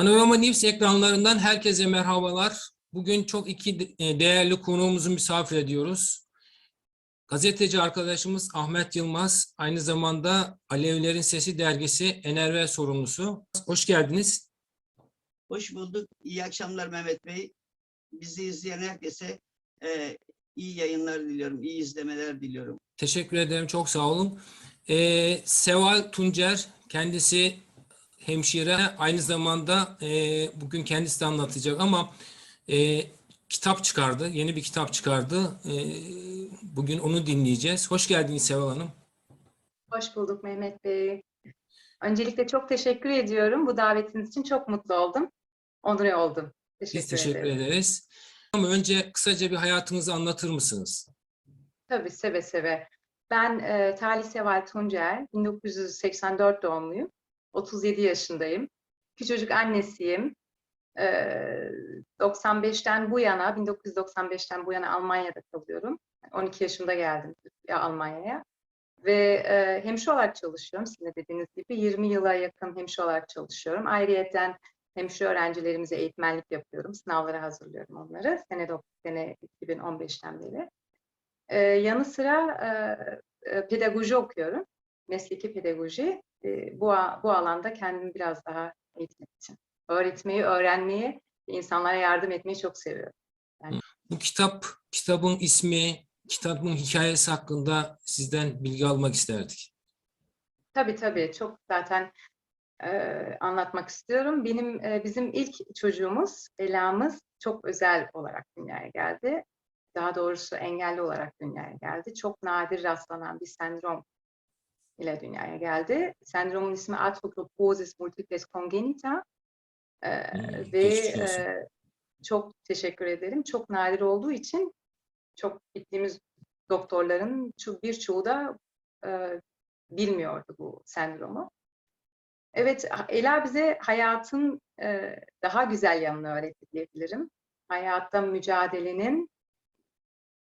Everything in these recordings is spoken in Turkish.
Panorama News ekranlarından herkese merhabalar. Bugün çok iki e, değerli konuğumuzu misafir ediyoruz. Gazeteci arkadaşımız Ahmet Yılmaz, aynı zamanda Alevlerin Sesi dergisi Enervel sorumlusu. Hoş geldiniz. Hoş bulduk. İyi akşamlar Mehmet Bey. Bizi izleyen herkese e, iyi yayınlar diliyorum, iyi izlemeler diliyorum. Teşekkür ederim, çok sağ olun. Ee, Seval Tuncer, kendisi hemşire, aynı zamanda e, bugün kendisi de anlatacak ama e, kitap çıkardı, yeni bir kitap çıkardı. E, bugün onu dinleyeceğiz. Hoş geldiniz Seval Hanım. Hoş bulduk Mehmet Bey. Öncelikle çok teşekkür ediyorum. Bu davetiniz için çok mutlu oldum. Onur oldum. Teşekkür, Biz teşekkür ederim. ederiz. Ama önce kısaca bir hayatınızı anlatır mısınız? Tabii seve seve. Ben e, Talih Seval Tuncer, 1984 doğumluyum. 37 yaşındayım. İki çocuk annesiyim. E, 95'ten bu yana, 1995'ten bu yana Almanya'da kalıyorum. 12 yaşında geldim ya Almanya'ya. Ve e, olarak çalışıyorum. Sizin de dediğiniz gibi 20 yıla yakın hemşire olarak çalışıyorum. Ayrıyeten hemşire öğrencilerimize eğitmenlik yapıyorum. Sınavlara hazırlıyorum onları. Sene, sene 2015'ten beri. Ee, yanı sıra e, e, pedagoji okuyorum. Mesleki pedagoji. E, bu, bu alanda kendimi biraz daha eğitmek için. Öğretmeyi, öğrenmeyi, insanlara yardım etmeyi çok seviyorum. Bu kitap, kitabın ismi, kitabın hikayesi hakkında sizden bilgi almak isterdik. Tabii tabii çok zaten e, anlatmak istiyorum. Benim e, bizim ilk çocuğumuz Ela'mız çok özel olarak dünyaya geldi. Daha doğrusu engelli olarak dünyaya geldi. Çok nadir rastlanan bir sendrom ile dünyaya geldi. Sendromun ismi Arthrogryposis multiplex congenita. E, Hmm, ve e, çok teşekkür ederim. Çok nadir olduğu için çok gittiğimiz doktorların ço- birçoğu da e, bilmiyordu bu sendromu. Evet, Ela bize hayatın e, daha güzel yanını öğretti diyebilirim. Hayatta mücadelenin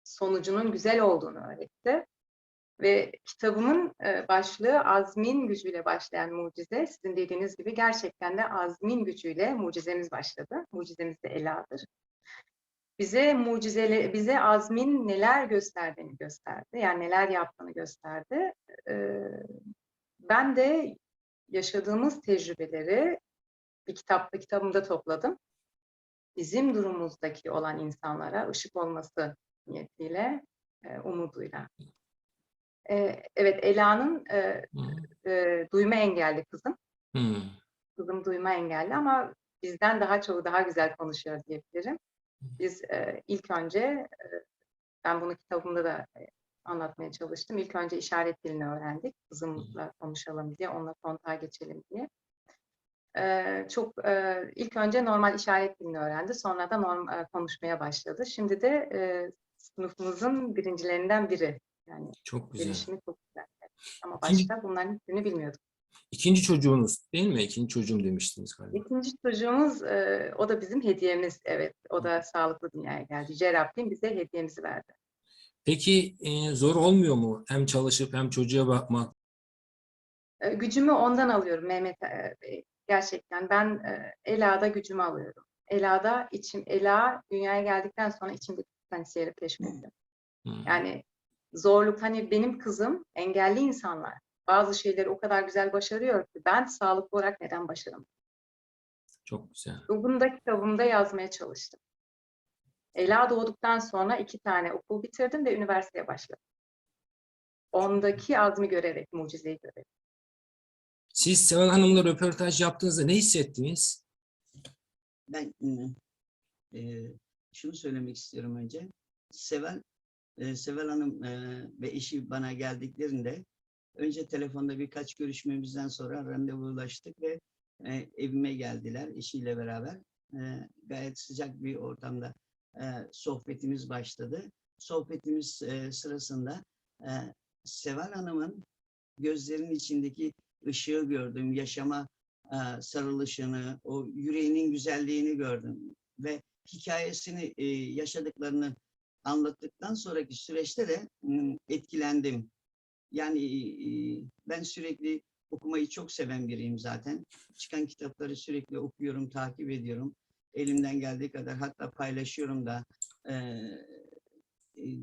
sonucunun güzel olduğunu öğretti. Ve kitabımın e, başlığı Azmin gücüyle başlayan mucize. Sizin dediğiniz gibi gerçekten de azmin gücüyle mucizemiz başladı. Mucizemiz de Ela'dır. Bize mucizeli, bize azmin neler gösterdiğini gösterdi. Yani neler yaptığını gösterdi. Ee, ben de yaşadığımız tecrübeleri bir kitapta kitabımda topladım. Bizim durumumuzdaki olan insanlara ışık olması niyetiyle, e, umuduyla. E, evet, Ela'nın e, e, duyma engelli kızım. Hmm. Kızım duyma engelli ama bizden daha çoğu daha güzel konuşuyor diyebilirim. Biz e, ilk önce, e, ben bunu kitabımda da e, anlatmaya çalıştım. İlk önce işaret dilini öğrendik. Kızımla konuşalım diye, onunla kontağa geçelim diye. E, çok e, ilk önce normal işaret dilini öğrendi. Sonra da norm, e, konuşmaya başladı. Şimdi de e, sınıfımızın birincilerinden biri. Yani Çok güzel. gelişimi çok güzel. Ama İkinci- başka bunların hiçbirini bilmiyordum. İkinci çocuğunuz değil mi? İkinci çocuğum demiştiniz galiba. İkinci çocuğumuz, e, o da bizim hediyemiz. Evet, o da sağlıklı dünyaya geldi. Yüce Rabbim bize hediyemizi verdi. Peki e, zor olmuyor mu? Hem çalışıp hem çocuğa bakmak. E, gücümü ondan alıyorum Mehmet e, Bey. Gerçekten ben e, Ela'da gücümü alıyorum. Ela'da içim, Ela dünyaya geldikten sonra içimdeki potansiyeli keşfettim. Yani zorluk hani benim kızım engelli insanlar bazı şeyleri o kadar güzel başarıyor ki ben sağlıklı olarak neden başaramam? Çok güzel. Bunu da kitabımda yazmaya çalıştım. Ela doğduktan sonra iki tane okul bitirdim ve üniversiteye başladım. Ondaki azmi görerek, mucizeyi görerek. Siz Seval Hanım'la röportaj yaptığınızda ne hissettiniz? Ben e, şunu söylemek istiyorum önce. Seval, e, Seval Hanım ve eşi bana geldiklerinde önce telefonda birkaç görüşmemizden sonra randevulaştık ve e, evime geldiler eşiyle beraber. E, gayet sıcak bir ortamda e, sohbetimiz başladı. Sohbetimiz sırasında e, Seval Hanım'ın gözlerinin içindeki ışığı gördüm, yaşama sarılışını, o yüreğinin güzelliğini gördüm ve hikayesini, yaşadıklarını anlattıktan sonraki süreçte de etkilendim. Yani ben sürekli okumayı çok seven biriyim zaten. Çıkan kitapları sürekli okuyorum, takip ediyorum. Elimden geldiği kadar hatta paylaşıyorum da e,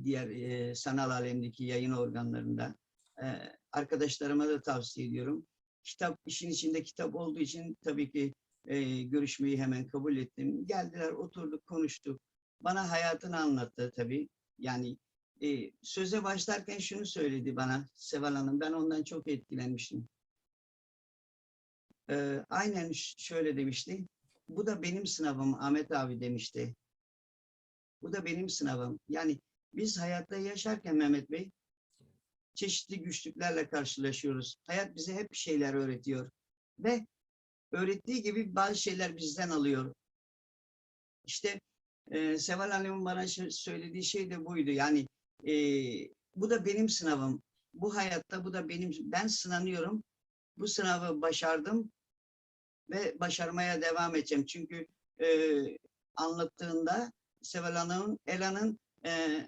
diğer e, sanal alemdeki yayın organlarında. Arkadaşlarıma da tavsiye ediyorum. Kitap, işin içinde kitap olduğu için tabii ki e, görüşmeyi hemen kabul ettim. Geldiler, oturduk, konuştuk. Bana hayatını anlattı tabii. Yani e, söze başlarken şunu söyledi bana Seval Hanım. Ben ondan çok etkilenmiştim. E, aynen şöyle demişti. Bu da benim sınavım Ahmet abi demişti. Bu da benim sınavım. Yani biz hayatta yaşarken Mehmet Bey çeşitli güçlüklerle karşılaşıyoruz. Hayat bize hep şeyler öğretiyor. Ve öğrettiği gibi bazı şeyler bizden alıyor. İşte e, Seval Hanım'ın bana söylediği şey de buydu. Yani e, bu da benim sınavım. Bu hayatta bu da benim, ben sınanıyorum. Bu sınavı başardım ve başarmaya devam edeceğim. Çünkü e, anlattığında Seval Hanım'ın, Ela'nın e,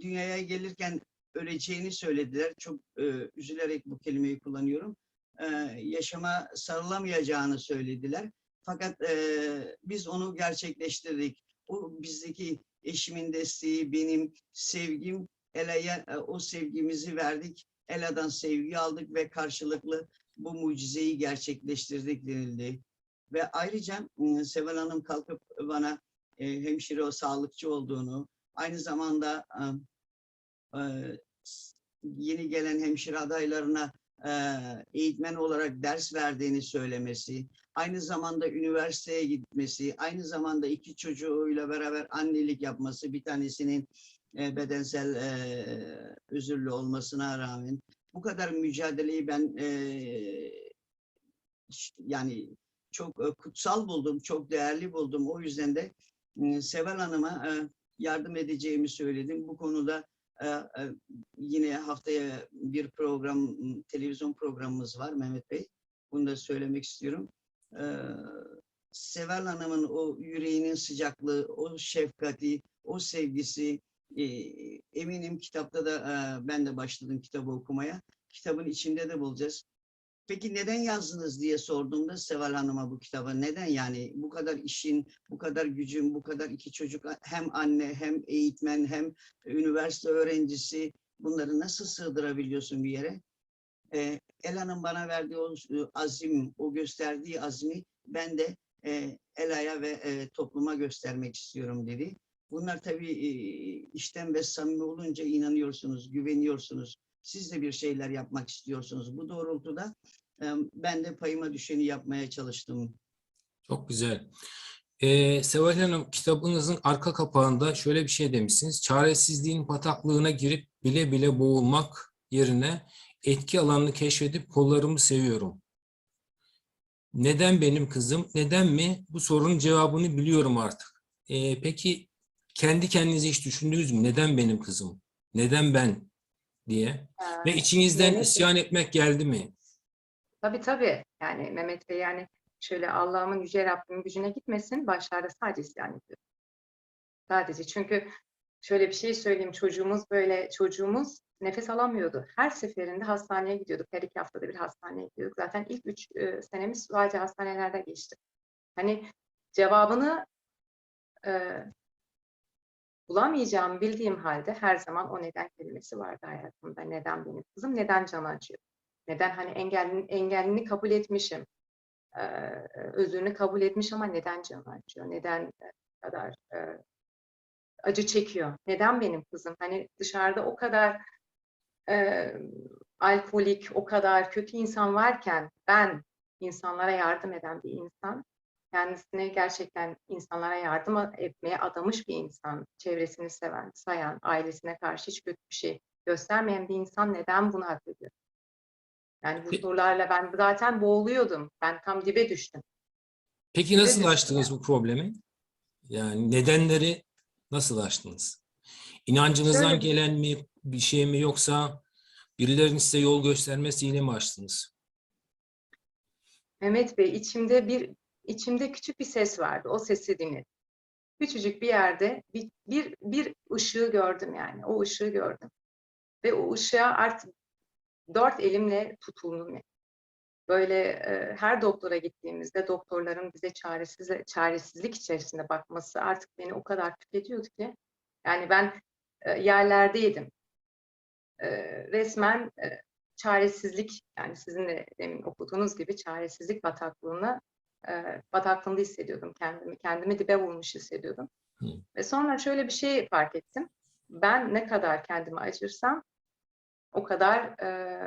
dünyaya gelirken öleceğini söylediler. Çok e, üzülerek bu kelimeyi kullanıyorum. E, yaşama sarılamayacağını söylediler. Fakat e, biz onu gerçekleştirdik. O bizdeki eşimin desteği, benim sevgim, Ela'ya e, o sevgimizi verdik. Ela'dan sevgi aldık ve karşılıklı bu mucizeyi gerçekleştirdik denildi. Ve ayrıca m, Seval Hanım kalkıp bana e, hemşire o sağlıkçı olduğunu, aynı zamanda e, e, yeni gelen hemşire adaylarına e, eğitmen olarak ders verdiğini söylemesi, aynı zamanda üniversiteye gitmesi, aynı zamanda iki çocuğuyla beraber annelik yapması, bir tanesinin e, bedensel e, özürlü olmasına rağmen bu kadar mücadeleyi ben e, yani çok kutsal buldum, çok değerli buldum. O yüzden de Seval Hanım'a yardım edeceğimi söyledim. Bu konuda yine haftaya bir program, televizyon programımız var Mehmet Bey. Bunu da söylemek istiyorum. E, Seval Hanım'ın o yüreğinin sıcaklığı, o şefkati, o sevgisi e, eminim kitapta da e, ben de başladım kitabı okumaya. Kitabın içinde de bulacağız. Peki neden yazdınız diye sorduğumda Seval Hanım'a bu kitabı neden yani bu kadar işin, bu kadar gücün, bu kadar iki çocuk hem anne hem eğitmen hem üniversite öğrencisi bunları nasıl sığdırabiliyorsun bir yere? Ee, Ela'nın bana verdiği o e, azim, o gösterdiği azmi ben de e, Ela'ya ve e, topluma göstermek istiyorum dedi. Bunlar tabii e, işten ve samimi olunca inanıyorsunuz, güveniyorsunuz. Siz de bir şeyler yapmak istiyorsunuz. Bu doğrultuda e, ben de payıma düşeni yapmaya çalıştım. Çok güzel. Ee, Seval Hanım kitabınızın arka kapağında şöyle bir şey demişsiniz. Çaresizliğin bataklığına girip bile bile boğulmak yerine etki alanını keşfedip kollarımı seviyorum. Neden benim kızım? Neden mi? Bu sorunun cevabını biliyorum artık. Ee, peki kendi kendinize hiç düşündünüz mü? Neden benim kızım? Neden ben? diye. Ve Ee, içinizden Mehmet Bey- isyan etmek geldi mi? Tabii tabii. Yani Mehmet Bey yani şöyle Allah'ımın yüce Rabbimin gücüne gitmesin. Başlarda sadece isyan ediyor. Sadece çünkü şöyle bir şey söyleyeyim. Çocuğumuz böyle çocuğumuz nefes alamıyordu. Her seferinde hastaneye gidiyorduk. Her iki haftada bir hastaneye gidiyorduk. Zaten ilk üç e, senemiz sadece hastanelerde geçti. Hani cevabını e, bulamayacağımı bildiğim halde her zaman o neden kelimesi vardı hayatımda. Neden benim kızım? Neden canı acıyor? Neden hani engellini, engellini kabul etmişim? Ee, özürünü kabul etmiş ama neden canı acıyor? Neden e, kadar e, acı çekiyor? Neden benim kızım? Hani dışarıda o kadar e, alkolik, o kadar kötü insan varken ben insanlara yardım eden bir insan, kendisini gerçekten insanlara yardım etmeye adamış bir insan, çevresini seven, sayan, ailesine karşı hiç kötü bir şey göstermeyen bir insan neden bunu hak ediyor? Yani bu sorularla ben zaten boğuluyordum. Ben tam dibe düştüm. Peki nasıl düştüm aştınız bu problemi? Yani nedenleri nasıl aştınız? İnancınızdan Şöyle- gelen mi bir şey mi yoksa birilerinin size yol göstermesiyle mi aştınız? Mehmet Bey içimde bir içimde küçük bir ses vardı. O sesi dinledim. Küçücük bir yerde bir, bir, bir ışığı gördüm yani. O ışığı gördüm. Ve o ışığa artık dört elimle tutundum. yani. böyle e, her doktora gittiğimizde doktorların bize çaresiz, çaresizlik içerisinde bakması artık beni o kadar tüketiyordu ki. Yani ben e, yerlerdeydim. E, resmen e, çaresizlik yani sizin de demin okuduğunuz gibi çaresizlik bataklığına e, bataklığında hissediyordum kendimi. Kendimi dibe vurmuş hissediyordum. Hı. Ve sonra şöyle bir şey fark ettim. Ben ne kadar kendimi acırsam o kadar e,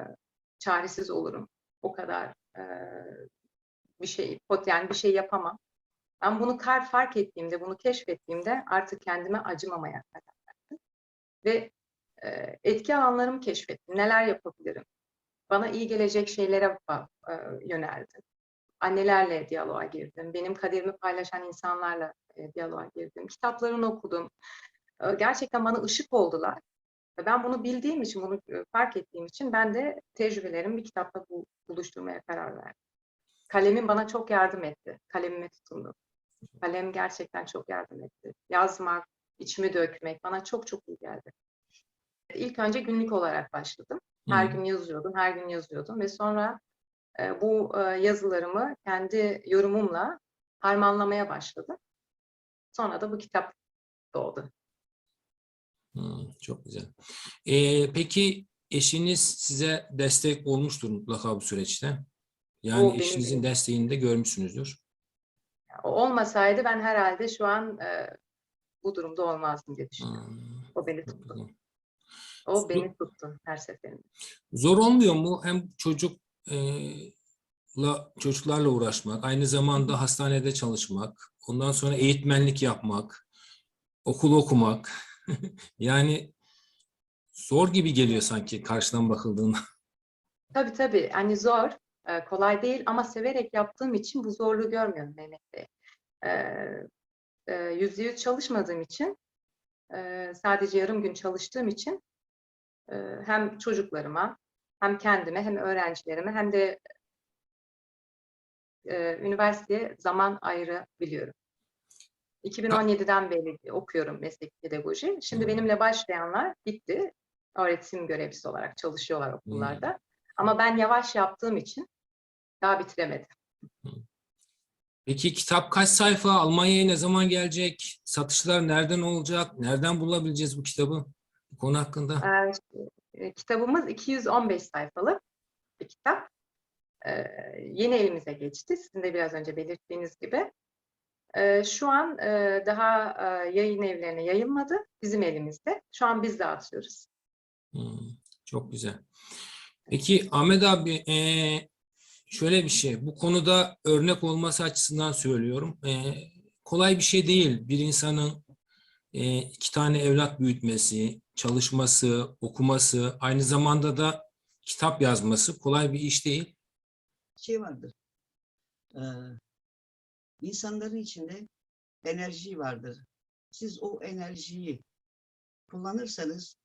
çaresiz olurum. O kadar e, bir şey pot yani bir şey yapamam. Ben bunu kar fark ettiğimde, bunu keşfettiğimde artık kendime acımamaya karar. Ve e, etki alanlarımı keşfettim. Neler yapabilirim? Bana iyi gelecek şeylere e, yöneldim. Annelerle diyaloğa girdim. Benim kaderimi paylaşan insanlarla e, diyaloğa girdim. Kitaplarını okudum. E, gerçekten bana ışık oldular. Ben bunu bildiğim için, bunu e, fark ettiğim için ben de tecrübelerimi bir kitapta bu, buluşturmaya karar verdim. Kalemim bana çok yardım etti. Kalemime tutundum. Kalem gerçekten çok yardım etti. Yazmak, içimi dökmek bana çok çok iyi geldi. İlk önce günlük olarak başladım. Her Hı. gün yazıyordum, her gün yazıyordum ve sonra e, bu e, yazılarımı kendi yorumumla harmanlamaya başladım. Sonra da bu kitap doğdu. Hmm, çok güzel. Ee, peki eşiniz size destek olmuştur mutlaka bu süreçte. Yani O benim- eşinizin desteğini de görmüşsünüzdür. O olmasaydı ben herhalde şu an e, bu durumda olmazdım diye düşünüyorum. Hmm, O beni tuttu. O beni tuttu her seferinde. Zor olmuyor mu? Hem çocuk e, la, çocuklarla uğraşmak, aynı zamanda hastanede çalışmak, ondan sonra eğitmenlik yapmak, okul okumak. yani zor gibi geliyor sanki karşıdan bakıldığında. Tabii tabii. Yani zor, e, kolay değil ama severek yaptığım için bu zorluğu görmüyorum Mehmet Bey. Yüzde yüz çalışmadığım için, sadece yarım gün çalıştığım için hem çocuklarıma, hem kendime, hem öğrencilerime, hem de üniversiteye zaman ayırabiliyorum. 2017'den beri okuyorum meslek pedagoji. Şimdi benimle başlayanlar bitti. Öğretim görevlisi olarak çalışıyorlar okullarda. Ama ben yavaş yaptığım için daha bitiremedim. Peki kitap kaç sayfa? Almanya'ya ne zaman gelecek? Satışlar nereden olacak? Nereden bulabileceğiz bu kitabı? Bu konu hakkında. Ee, e, kitabımız 215 sayfalık bir kitap. Ee, yeni elimize geçti. Sizin de biraz önce belirttiğiniz gibi. Ee, şu an e, daha e, yayın evlerine yayılmadı. Bizim elimizde. Şu an biz dağıtıyoruz. Hmm, çok güzel. Peki Ahmet abi eee, şöyle bir şey. Bu konuda örnek olması açısından söylüyorum. Eee, kolay bir şey değil. Bir insanın eee, iki tane evlat büyütmesi, çalışması, okuması, aynı zamanda da kitap yazması kolay bir iş değil. şey vardır. Ee, insanların içinde enerji vardır. Siz o enerjiyi kullanırsanız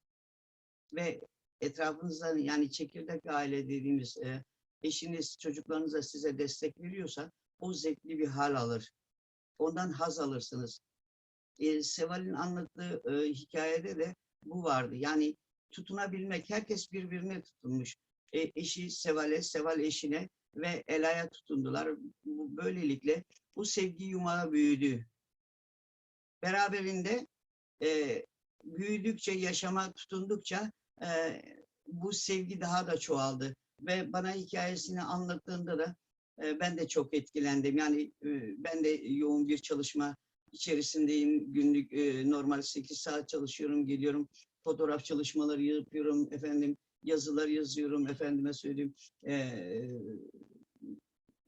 ve etrafınızda yani çekirdek aile dediğimiz e, eşiniz, çocuklarınız da size destek veriyorsa o zevkli bir hal alır. Ondan haz alırsınız. E, Seval'in anlattığı e, hikayede de bu vardı. Yani tutunabilmek, herkes birbirine tutunmuş. E, eşi Seval'e, Seval eşine ve Ela'ya tutundular. Böylelikle bu sevgi yumağı büyüdü. Beraberinde e, büyüdükçe, yaşama tutundukça e, bu sevgi daha da çoğaldı. Ve bana hikayesini anlattığında da e, ben de çok etkilendim. Yani e, ben de yoğun bir çalışma içerisindeyim. Günlük e, normal 8 saat çalışıyorum, geliyorum. Fotoğraf çalışmaları yapıyorum, efendim yazılar yazıyorum, efendime söyleyeyim. E,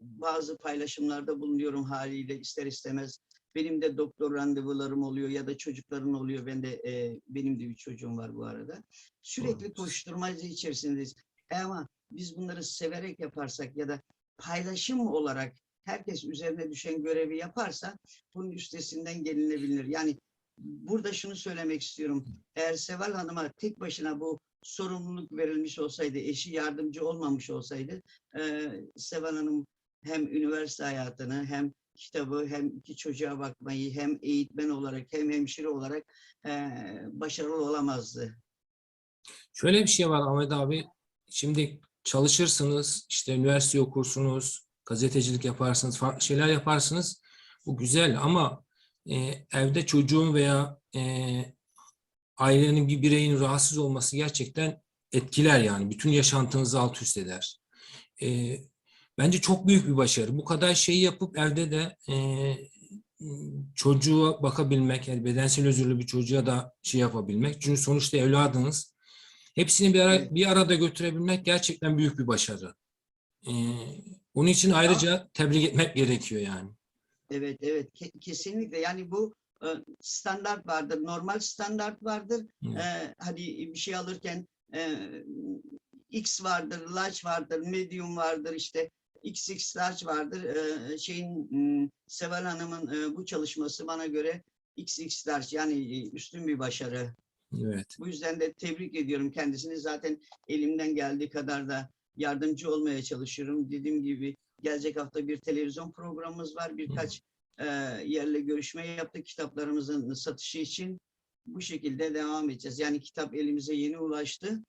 bazı paylaşımlarda bulunuyorum haliyle ister istemez. Benim de doktor randevularım oluyor ya da çocukların oluyor. Ben de e, benim de üç çocuğum var bu arada. Sürekli koşturmacı içerisindeyiz. E ama biz bunları severek yaparsak ya da paylaşım olarak herkes üzerine düşen görevi yaparsa bunun üstesinden gelinebilir. Yani burada şunu söylemek istiyorum. Eğer Seval Hanım'a tek başına bu sorumluluk verilmiş olsaydı, eşi yardımcı olmamış olsaydı, e, Seval Hanım hem üniversite hayatını hem kitabı hem iki çocuğa bakmayı hem eğitmen olarak hem hemşire olarak e, başarılı olamazdı. Şöyle bir şey var Ahmet abi. Şimdi çalışırsınız, işte üniversite okursunuz, gazetecilik yaparsınız, farklı şeyler yaparsınız. Bu güzel ama e, evde çocuğun veya e, ailenin bir bireyin rahatsız olması gerçekten etkiler yani. Bütün yaşantınızı alt üst eder. E, bence çok büyük bir başarı. Bu kadar şeyi yapıp evde de e, çocuğa bakabilmek, yani bedensel özürlü bir çocuğa da şey yapabilmek. Çünkü sonuçta evladınız. Hepsini bir, ara, bir arada götürebilmek gerçekten büyük bir başarı. E, onun için ayrıca tebrik etmek gerekiyor yani. Evet, evet. Ke- kesinlikle. Yani bu e, standart vardır. Normal standart vardır. Evet. E, hadi bir şey alırken e, X vardır, large vardır, medium vardır, işte XX large vardır. E, şeyin m, Seval Hanım'ın e, bu çalışması bana göre XX large yani e, üstün bir başarı. Evet. Bu yüzden de tebrik ediyorum kendisini. Zaten elimden geldiği kadar da yardımcı olmaya çalışıyorum. Dediğim gibi gelecek hafta bir televizyon programımız var. Birkaç e, yerle görüşme yaptık kitaplarımızın satışı için. Bu şekilde devam edeceğiz. Yani kitap elimize yeni ulaştı.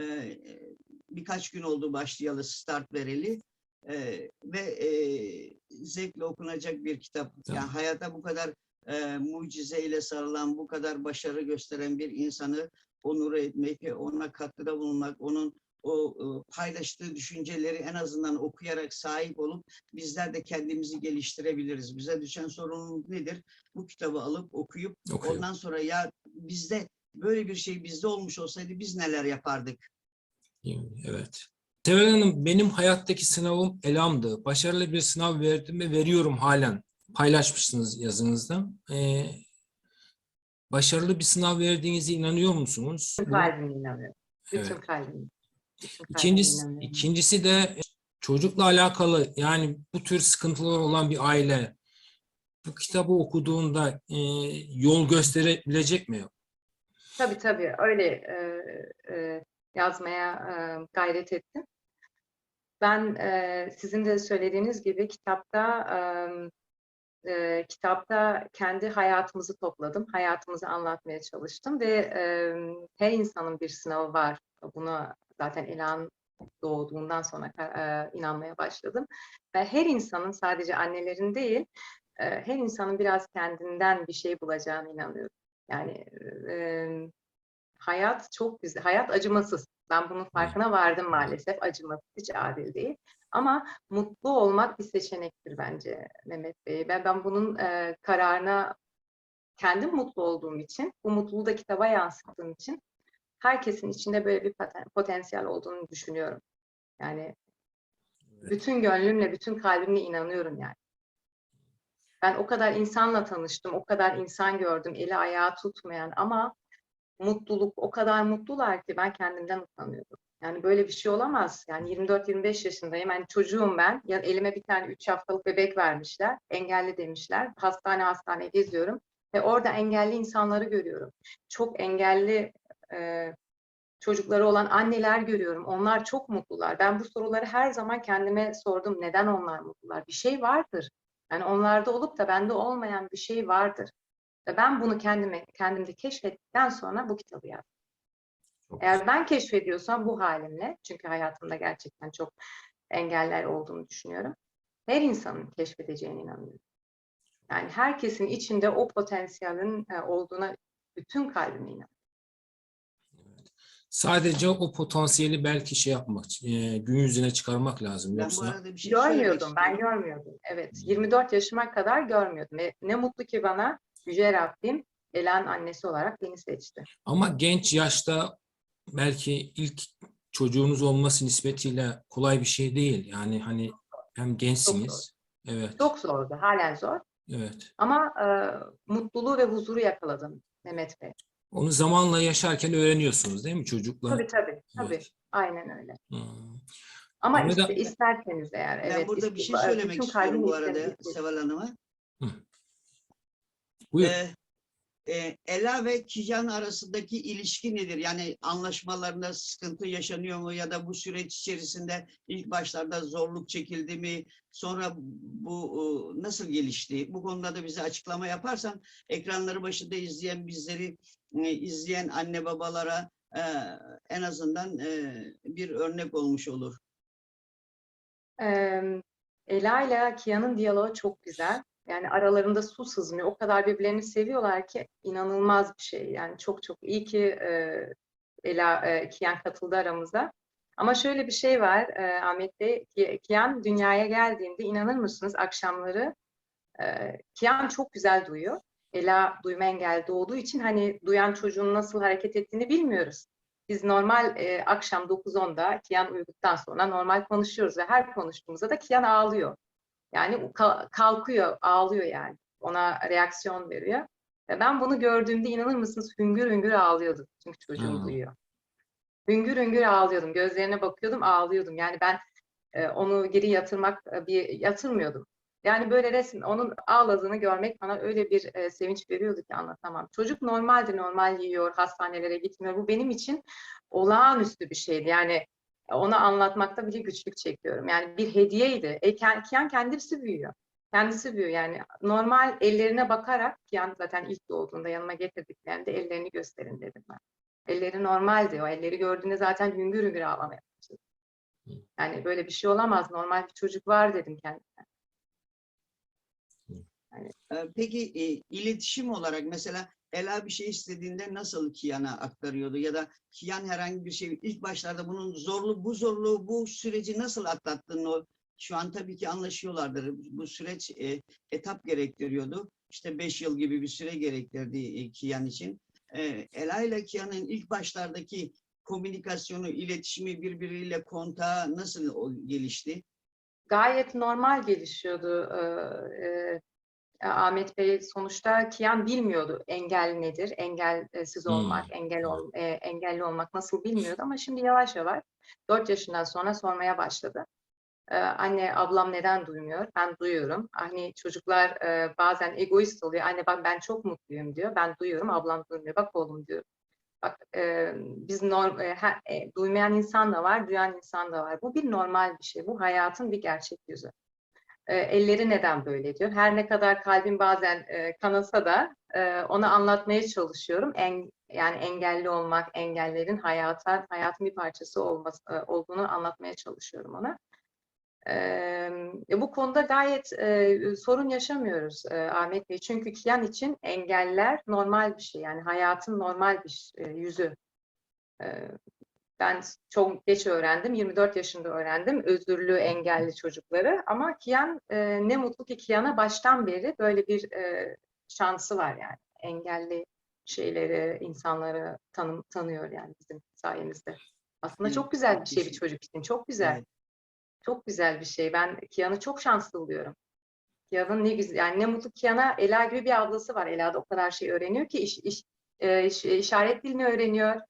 E, birkaç gün oldu başlayalı, start vereli. E, ve e, zevkle okunacak bir kitap. Tamam. Yani hayata bu kadar e, mucizeyle sarılan, bu kadar başarı gösteren bir insanı onur etmek, ona katkıda bulunmak, onun o e, paylaştığı düşünceleri en azından okuyarak sahip olup bizler de kendimizi geliştirebiliriz. Bize düşen sorumluluk nedir? Bu kitabı alıp okuyup Okuyalım. ondan sonra ya bizde böyle bir şey bizde olmuş olsaydı biz neler yapardık? Evet. Seval Hanım, benim hayattaki sınavım ELAM'dı. Başarılı bir sınav verdim ve veriyorum halen. Paylaşmışsınız yazınızda. Ee, başarılı bir sınav verdiğinize inanıyor musunuz? Bütün kalbimle inanıyorum. Bütün Evet. kalbimle. İkincisi, ikincisi de çocukla alakalı yani bu tür sıkıntılar olan bir aile bu kitabı okuduğunda e, yol gösterebilecek mi? Tabii tabii öyle e, e, yazmaya e, gayret ettim. Ben e, sizin de söylediğiniz gibi kitapta e, e, kitapta kendi hayatımızı topladım, hayatımızı anlatmaya çalıştım ve e, her insanın bir sınavı var. Buna zaten ilan doğduğundan sonra e, inanmaya başladım. Ve her insanın sadece annelerin değil, e, her insanın biraz kendinden bir şey bulacağına inanıyorum. Yani e, hayat çok güzel, hayat acımasız. Ben bunun farkına vardım maalesef. Acımasız, hiç adil değil. Ama mutlu olmak bir seçenektir bence Mehmet Bey. Ben, ben bunun e, kararına kendim mutlu olduğum için, bu mutluluğu da kitaba yansıttığım için herkesin içinde böyle bir potansiyel olduğunu düşünüyorum. Yani bütün gönlümle, bütün kalbimle inanıyorum yani. Ben o kadar insanla tanıştım, o kadar insan gördüm, eli ayağı tutmayan ama mutluluk, o kadar mutlular ki ben kendimden utanıyorum. Yani böyle bir şey olamaz. Yani 24-25 yaşındayım. Yani çocuğum ben. Ya elime bir tane 3 haftalık bebek vermişler. Engelli demişler. Hastane hastane geziyorum. Ve orada engelli insanları görüyorum. Çok engelli e, çocukları olan anneler görüyorum. Onlar çok mutlular. Ben bu soruları her zaman kendime sordum. Neden onlar mutlular? Bir şey vardır. Yani onlarda olup da bende olmayan bir şey vardır. Ve ben bunu kendime kendimde keşfettikten sonra bu kitabı yazdım. Çok Eğer ben keşfediyorsam bu halimle, çünkü hayatımda gerçekten çok engeller olduğunu düşünüyorum. Her insanın keşfedeceğine inanıyorum. Yani herkesin içinde o potansiyelin e, olduğuna bütün kalbimle inanıyorum. Sadece o potansiyeli belki şey yapmak, e, gün yüzüne çıkarmak lazım. Ben bu Yoksa arada bir şey Görmüyordum, ben görmüyordum. Evet, 24 yaşıma kadar görmüyordum. Ve ne mutlu ki bana Yüce Rabbim Elan annesi olarak beni seçti. ama genç yaşta belki ilk çocuğunuz olması nispetiyle kolay bir şey değil. Yani hani hem gençsiniz. Evet. Çok zordu, halen zor. Evet. Ama e, mutluluğu ve huzuru yakaladım Mehmet Bey. Onu zamanla yaşarken öğreniyorsunuz değil mi çocukla? Tabii tabii, tabii. Evet. Aynen öyle. Hmm. Ama Ahmet işte isterseniz eğer. Ben evet, burada bir şey söylemek istiyorum kalbimle bu arada istedim. Seval Hanım'a. Buyur. Ee, e, Ela ve Kijan arasındaki ilişki nedir? Yani anlaşmalarında sıkıntı yaşanıyor mu ya da bu süreç içerisinde ilk başlarda zorluk çekildi mi? Sonra bu e, nasıl gelişti? Bu konuda da bize açıklama yaparsan ekranları başında izleyen bizleri e, izleyen anne babalara e, en azından e, bir örnek olmuş olur. Eee, Ela ile Kia'nın diyaloğu çok güzel. Yani aralarında su sızmıyor. O kadar birbirlerini seviyorlar ki inanılmaz bir şey. Yani çok çok iyi ki eee, Ela, eee, Kian katıldı aramıza. Ama şöyle bir şey var eee, Ahmet Bey. Ki- Kian dünyaya geldiğinde inanır mısınız akşamları eee, Kian çok güzel duyuyor. Ela duyma engelli olduğu için hani duyan çocuğun nasıl hareket ettiğini bilmiyoruz. Biz normal e, akşam 9-10'da Kian uyuduktan sonra normal konuşuyoruz ve her konuştuğumuzda da Kian ağlıyor. Yani kalkıyor, ağlıyor yani. Ona reaksiyon veriyor. Ve ben bunu gördüğümde inanır mısınız hüngür hüngür ağlıyordum. Çünkü çocuğum Hmm. duyuyor. Hüngür hüngür ağlıyordum. Gözlerine bakıyordum, ağlıyordum. Yani ben e, onu geri yatırmak e, bir yatırmıyordum. Yani böyle resmen onun ağladığını görmek bana öyle bir e, sevinç veriyordu ki anlatamam. Çocuk normaldi, normal yiyor, hastanelere gitmiyor. Bu benim için olağanüstü bir şeydi. Yani ona anlatmakta bile güçlük çekiyorum. Yani bir hediyeydi. E, Kian kendisi büyüyor. Kendisi büyüyor yani. Normal ellerine bakarak, Kian zaten ilk doğduğunda yanıma getirdiklerinde ellerini gösterin dedim ben. Elleri normaldi. O elleri gördüğünde zaten hüngür hüngür ağlamaya başladı. Yani böyle bir şey olamaz. Normal bir çocuk var dedim kendime. E, Peki e, iletişim olarak mesela Ela bir şey istediğinde nasıl Kian'a aktarıyordu ya da Kian herhangi bir şey ilk başlarda bunun zorlu bu zorluğu bu süreci nasıl atlattın o şu an tabii ki anlaşıyorlardır. Bu süreç e, etap gerektiriyordu. İşte beş yıl gibi bir süre gerektirdi e, Kian için. E, Ela ile Kian'ın ilk başlardaki komünikasyonu, iletişimi birbiriyle kontağı nasıl o gelişti? Gayet normal gelişiyordu. Ee, e, Ahmet Bey sonuçta Kian bilmiyordu engel nedir, engelsiz olmak, engel ol, e, engelli olmak nasıl bilmiyordu ama şimdi yavaş yavaş 4 yaşından sonra sormaya başladı. Ee, anne ablam neden duymuyor? Ben duyuyorum. Hani çocuklar e, bazen egoist oluyor. Anne bak ben çok mutluyum diyor. Ben duyuyorum, ablam duymuyor. Bak oğlum diyor. Bak e, biz norm, e, ha- e, duymayan insan da var, duyan insan da var. Bu bir normal bir şey. Bu hayatın bir gerçek yüzü. E, elleri neden böyle diyor. Her ne kadar kalbim bazen e, kanasa da e, ona anlatmaya çalışıyorum. En, yani engelli olmak, engellerin hayata, hayatın bir parçası olması, e, olduğunu anlatmaya çalışıyorum ona. E, bu konuda gayet e, sorun yaşamıyoruz e, Ahmet Bey. Çünkü Kiyan için engeller normal bir şey. Yani hayatın normal bir e, yüzü. E, ben çok geç öğrendim. 24 yaşında öğrendim özürlü engelli çocukları. Ama Kiyan e, ne mutlu ki Kiyan'a baştan beri böyle bir e, şansı var yani. Engelli şeyleri, insanları tanım, tanıyor yani bizim sayemizde. Aslında Evet, çok güzel bir şey bir çocuk için. Çok güzel. Evet. Çok güzel bir şey. Ben Kiyan'ı çok şanslı buluyorum. Kiyan'ın ne güzel, yani ne mutlu Kiyan'a Ela gibi bir ablası var. Ela da o kadar şey öğreniyor ki iş, iş, e, iş- işaret dilini öğreniyor.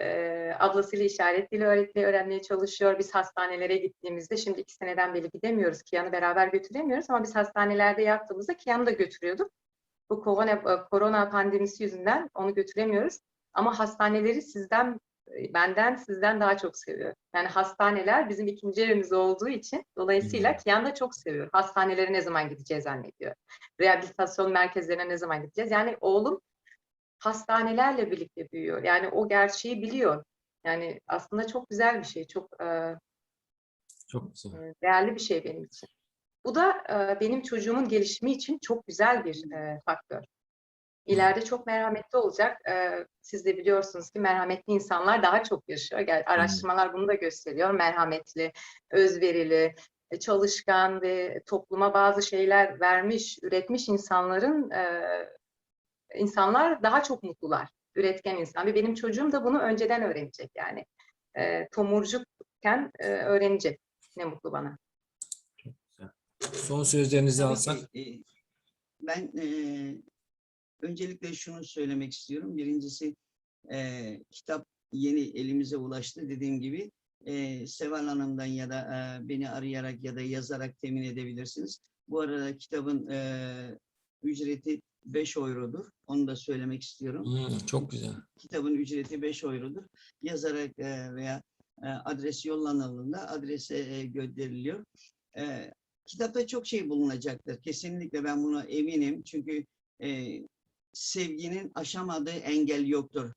E, ablasıyla işaret dili öğretmeye öğrenmeye çalışıyor. Biz hastanelere gittiğimizde, şimdi iki seneden beri gidemiyoruz. Kiyan'ı beraber götüremiyoruz ama biz hastanelerde yattığımızda Kiyan'ı da götürüyorduk. Bu korona, e, korona pandemisi yüzünden onu götüremiyoruz. Ama hastaneleri sizden benden sizden daha çok seviyor. Yani hastaneler bizim ikinci evimiz olduğu için dolayısıyla Hmm. Kian da çok seviyor. Hastanelere ne zaman gideceğiz zannediyor. Rehabilitasyon merkezlerine ne zaman gideceğiz. Yani oğlum hastanelerle birlikte büyüyor. Yani o gerçeği biliyor. Yani aslında çok güzel bir şey. Çok e, Çok güzel. değerli bir şey benim için. Bu da e, benim çocuğumun gelişimi için çok güzel bir e, faktör. İleride çok merhametli olacak. E, siz de biliyorsunuz ki merhametli insanlar daha çok yaşıyor. Gel, araştırmalar bunu da gösteriyor. Merhametli, özverili, e, çalışkan ve topluma bazı şeyler vermiş, üretmiş insanların e, insanlar daha çok mutlular. Üretken insan. Ve benim çocuğum da bunu önceden öğrenecek yani. E, tomurcukken e, öğrenecek. Ne mutlu bana. Son sözlerinizi Tabii alsak. ki, e, ben e, öncelikle şunu söylemek istiyorum. Birincisi e, kitap yeni elimize ulaştı dediğim gibi. E, Seval Hanım'dan ya da e, beni arayarak ya da yazarak temin edebilirsiniz. Bu arada kitabın e, ücreti 5 eurodur. Onu da söylemek istiyorum. Hmm, çok güzel. Kitabın ücreti 5 eurodur. Yazarak e, veya e, adres yollanıldığında adrese e, gönderiliyor. Kitapta çok şey bulunacaktır. Kesinlikle ben buna eminim. Çünkü sevginin aşamadığı engel yoktur.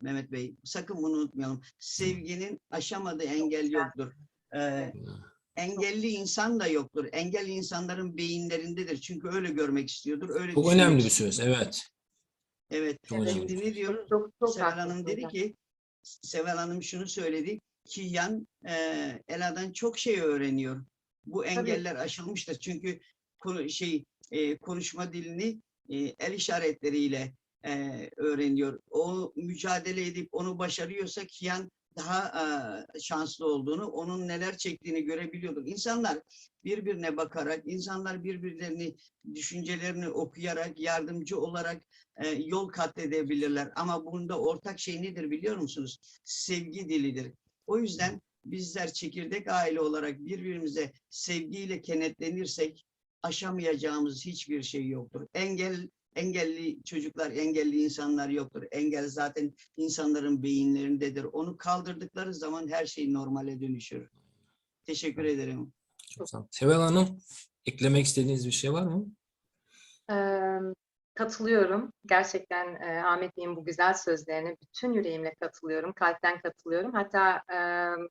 Mehmet Bey. Sakın bunu unutmayalım. Sevginin aşamadığı engel yoktur. Ee, engelli insan da yoktur. Engelli insanların beyinlerindedir. Çünkü öyle görmek istiyordur. Öyle Çok önemli bir söz. Evet. Evet. Çok. Şimdi ne diyoruz? Çok, çok Sevel Hanım dedi ki, Sevel Hanım şunu söyledi. Kiyan e, Ela'dan çok şey öğreniyor. Bu engeller aşılmıştır. Çünkü şey e, konuşma dilini e, el işaretleriyle e, öğreniyor. O mücadele edip onu başarıyorsa Kiyan daha e, şanslı olduğunu, onun neler çektiğini görebiliyordur. İnsanlar birbirine bakarak, insanlar birbirlerini, düşüncelerini okuyarak, yardımcı olarak e, yol kat edebilirler. Ama bunda ortak şey nedir biliyor musunuz? Sevgi dilidir. O yüzden bizler çekirdek aile olarak birbirimize sevgiyle kenetlenirsek aşamayacağımız hiçbir şey yoktur. Engel engelli çocuklar, engelli insanlar yoktur. Engel zaten insanların beyinlerindedir. Onu kaldırdıkları zaman her şey normale dönüşür. Teşekkür ederim. Çok sağ olun. Seval Hanım, eklemek istediğiniz bir şey var mı? Eee, katılıyorum. Gerçekten eee, Ahmet Bey'in bu güzel sözlerine bütün yüreğimle katılıyorum. Kalpten katılıyorum. Hatta eee,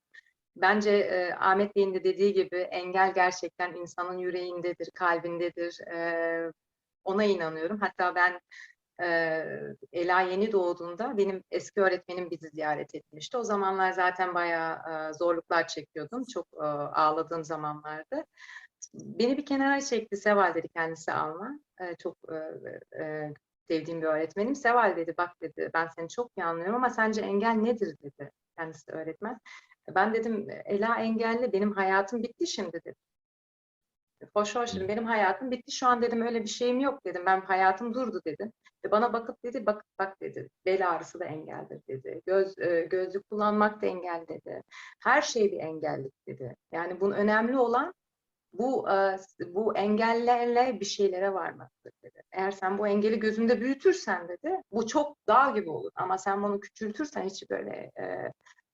bence eee, Ahmet Bey'in de dediği gibi engel gerçekten insanın yüreğindedir, kalbindedir. Eee, ona inanıyorum. Hatta ben eee, Ela yeni doğduğunda benim eski öğretmenim bizi ziyaret etmişti. O zamanlar zaten bayağı eee, zorluklar çekiyordum. Çok eee, ağladığım zamanlardı. Beni bir kenara çekti. Seval dedi kendisi Alman. Ee, çok e, e, sevdiğim bir öğretmenim. Seval dedi bak dedi ben seni çok iyi anlıyorum ama sence engel nedir dedi kendisi öğretmen. Ben dedim Ela engelli benim hayatım bitti şimdi dedim. Hoş hoş dedim benim hayatım bitti şu an dedim öyle bir şeyim yok dedim ben hayatım durdu dedim. Ve bana bakıp dedi bak bak dedi bel ağrısı da engeldir dedi. Göz e, gözlük kullanmak da engel dedi. Her şey bir engellik dedi. Yani bunun önemli olan bu e, bu engellerle bir şeylere varmaktır dedi. Eğer sen bu engeli gözünde büyütürsen dedi, bu çok dağ gibi olur. Ama sen bunu küçültürsen hiç böyle e,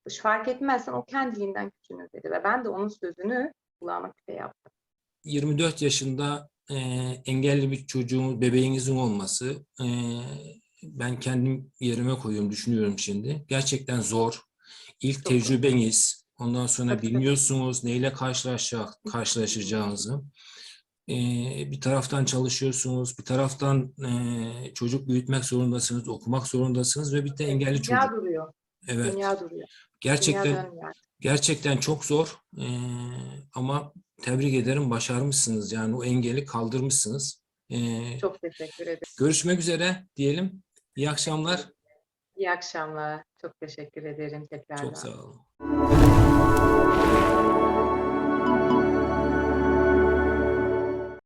hiç fark etmezsen o kendiliğinden küçülür dedi. Ve ben de onun sözünü kulağıma küpe yaptım. 24 yaşında e, engelli bir çocuğun, bebeğinizin olması, e, ben kendim yerime koyuyorum, düşünüyorum şimdi. Gerçekten zor. İlk Çok tecrübeniz, ondan sonra Tabii, bilmiyorsunuz neyle karşılaşacak, karşılaşacağınızı. E, bir taraftan çalışıyorsunuz, bir taraftan e, çocuk büyütmek zorundasınız, okumak zorundasınız ve bir de engelli Dünya çocuk. duruyor. Evet, Dünya duruyor. Dünya gerçekten dönmüyor. Gerçekten çok zor Ee, ama tebrik ederim başarmışsınız yani o engeli kaldırmışsınız. Ee, Çok teşekkür ederim. görüşmek üzere diyelim. İyi akşamlar. İyi akşamlar. Çok teşekkür ederim tekrardan. Çok sağ olun.